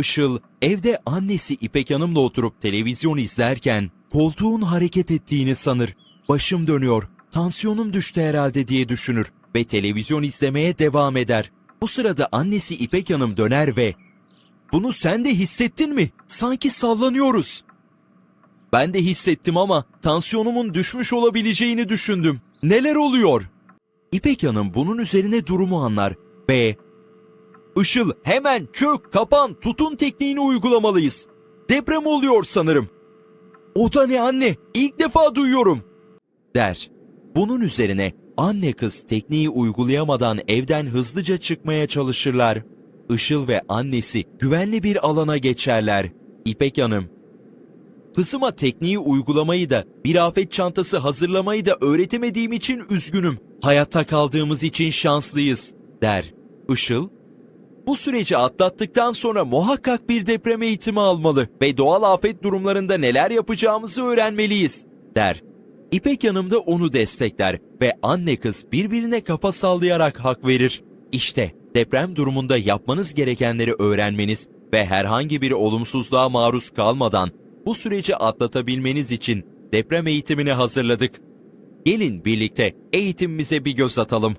Işıl evde annesi İpek Hanım'la oturup televizyon izlerken koltuğun hareket ettiğini sanır. Başım dönüyor, tansiyonum düştü herhalde diye düşünür ve televizyon izlemeye devam eder. Bu sırada annesi İpek Hanım döner ve ''Bunu sen de hissettin mi? Sanki sallanıyoruz.'' Ben de hissettim ama tansiyonumun düşmüş olabileceğini düşündüm. Neler oluyor? İpek Hanım bunun üzerine durumu anlar ve Işıl hemen çök, kapan, tutun tekniğini uygulamalıyız. Deprem oluyor sanırım. O da ne anne? İlk defa duyuyorum. Der. Bunun üzerine anne kız tekniği uygulayamadan evden hızlıca çıkmaya çalışırlar. Işıl ve annesi güvenli bir alana geçerler. İpek Hanım, Kızıma tekniği uygulamayı da bir afet çantası hazırlamayı da öğretemediğim için üzgünüm. Hayatta kaldığımız için şanslıyız der. Işıl, bu süreci atlattıktan sonra muhakkak bir deprem eğitimi almalı ve doğal afet durumlarında neler yapacağımızı öğrenmeliyiz der. İpek yanımda onu destekler ve anne kız birbirine kafa sallayarak hak verir. İşte deprem durumunda yapmanız gerekenleri öğrenmeniz ve herhangi bir olumsuzluğa maruz kalmadan bu süreci atlatabilmeniz için deprem eğitimini hazırladık. Gelin birlikte eğitimimize bir göz atalım.